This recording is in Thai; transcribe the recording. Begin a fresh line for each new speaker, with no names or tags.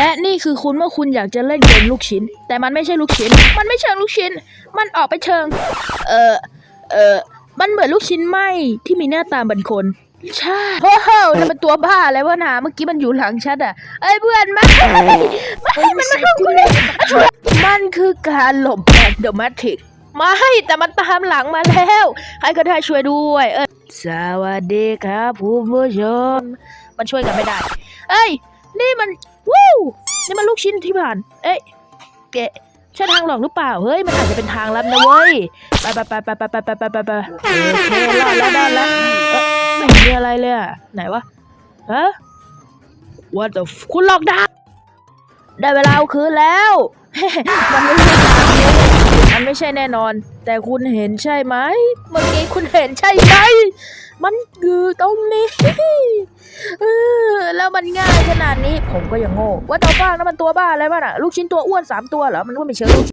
และนี่คือคุณเมื่อคุณอยากจะเล่นเกมลูกชิ้น แต่มันไม่ใช่ลูกชิ้น มันไม่เชิงลูกชิ้น มันออกไปเชิง เออเออมันเหมือนลูกชิ้นไหมที่มีหน้าตาเหมือนคน ใช่โอ้โหนั่นมันตัวบ้าอะไรวะนาเมื่อกี้มันอยู่หลังฉันอะเอ้ยเพื่อนไม่ไม่มันมาเข้ากูเลยมันคือการหลบแบบเดอะแมทริกไม่แต่มันตามหลังมาแล้ว ใครก็ได้ช่วยด้วยเออสวัสดีครับผู้ชม มันช่วยกันไม่ได้ เอ้ย นี่มัน นี่มันลูกชิ้นที่ผ่าน เอ้ยเกใช่ทางหลอกหรือเปล่า เฮ้ย มันอาจจะเป็นทางลับนะเว้ย ไปไปไปไปไปไปไปไปไปไปโอเครอดแล้วรอดแล้วไม่เห็นมีอะไรเลยอะไหนวะ ฮะ What the คุณหลอกดาวได้เวลาเอาคืนแล้ว มันไม่ใช่ทางนี้มันไม่ใช่แน่นอน แต่คุณเห็นใช่ไหม เมื่อกี้คุณเห็นใช่ไหม มันคือตรงนี้ แล้วมันง่ายขนาดนี้ผมก็ยังโง่ว่าตัวบ้างแล้วมันตัวบ้าอะไรบ้างอะลูกชิ้นตัวอ้วนสามตัวเหรอมันว่าไม่เชิงลูก